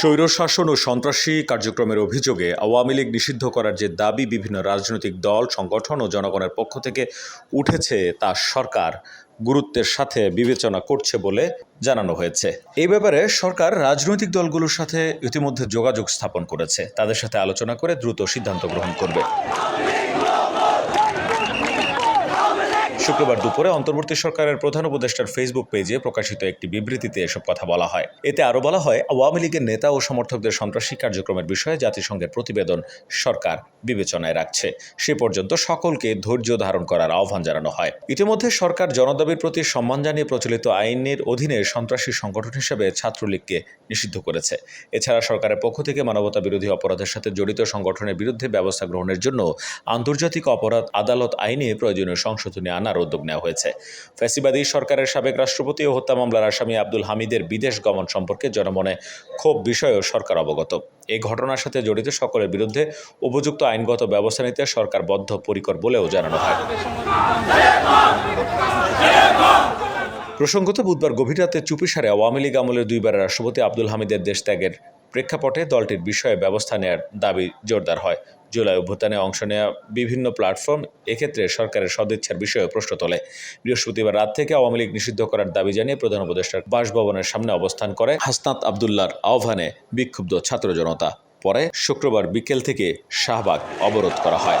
স্বৈরশাসন ও সন্ত্রাসী কার্যক্রমের অভিযোগে আওয়ামী লীগ নিষিদ্ধ করার যে দাবি বিভিন্ন রাজনৈতিক দল, সংগঠন ও জনগণের পক্ষ থেকে উঠেছে তা সরকার গুরুত্বের সাথে বিবেচনা করছে বলে জানানো হয়েছে। এই ব্যাপারে সরকার রাজনৈতিক দলগুলোর সাথে ইতিমধ্যে যোগাযোগ স্থাপন করেছে। তাদের সাথে আলোচনা করে দ্রুত সিদ্ধান্ত গ্রহণ করবে। শুক্রবার দুপুরে অন্তর্বর্তী সরকারের প্রধান উপদেষ্টার ফেসবুক পেজে প্রকাশিত একটি বিবৃতিতে এসব কথা বলা হয়। এতে আরও বলা হয়, আওয়ামী লীগের নেতা ও সমর্থকদের সন্ত্রাসী কার্যক্রমের বিষয়ে জাতিসংঘের প্রতিবেদন সরকার বিবেচনায় রাখছে। সে পর্যন্ত সকলকে ধৈর্য ধারণ করার আহ্বান জানানো হয়। ইতিমধ্যে সরকার জনদাবির প্রতি সম্মান জানিয়ে প্রচলিত আইনের অধীনে সন্ত্রাসী সংগঠন হিসেবে ছাত্রলীগকে নিষিদ্ধ করেছে। এছাড়া সরকারের পক্ষ থেকে মানবতা বিরোধী অপরাধের সাথে জড়িত সংগঠনের বিরুদ্ধে ব্যবস্থা গ্রহণের জন্য আন্তর্জাতিক অপরাধ আদালত আইনে প্রয়োজনীয় সংশোধনী আনার উদ্যোগ নেওয়া হয়েছে। ফ্যাসিবাদী সরকারের সাবেক রাষ্ট্রপতি ও হত্যা মামলার আসামি আব্দুল হামিদের বিদেশ গমন সম্পর্কে জনমনে ক্ষোভ বিষয়েও সরকার অবগত। এই ঘটনার সাথে জড়িত সকলের বিরুদ্ধে উপযুক্ত আইনগত ব্যবস্থা নিতে সরকার বদ্ধপরিকর বলেও জানানো হয়। প্রসঙ্গত বুধবার গভীর রাতে চুপিসারে আওয়ামী লীগ আমলের দুইবার রাষ্ট্রপতি আব্দুল হামিদের দেশ ত্যাগের প্রেক্ষাপটে দলটির বিষয়ে ব্যবস্থা নেওয়ার দাবি জোরদার হয়। জুলাই অভ্যুত্থানে অংশ নেওয়া বিভিন্ন প্ল্যাটফর্ম এক্ষেত্রে সরকারের সদিচ্ছার বিষয়ে প্রশ্ন তোলে। বৃহস্পতিবার রাত থেকে আওয়ামী লীগ নিষিদ্ধ করার দাবি জানিয়ে প্রধান উপদেষ্টার বাসভবনের সামনে অবস্থান করে হাসনাত আবদুল্লার আহ্বানে বিক্ষুব্ধ ছাত্র জনতা। পরে শুক্রবার বিকেল থেকে শাহবাগ অবরোধ করা হয়।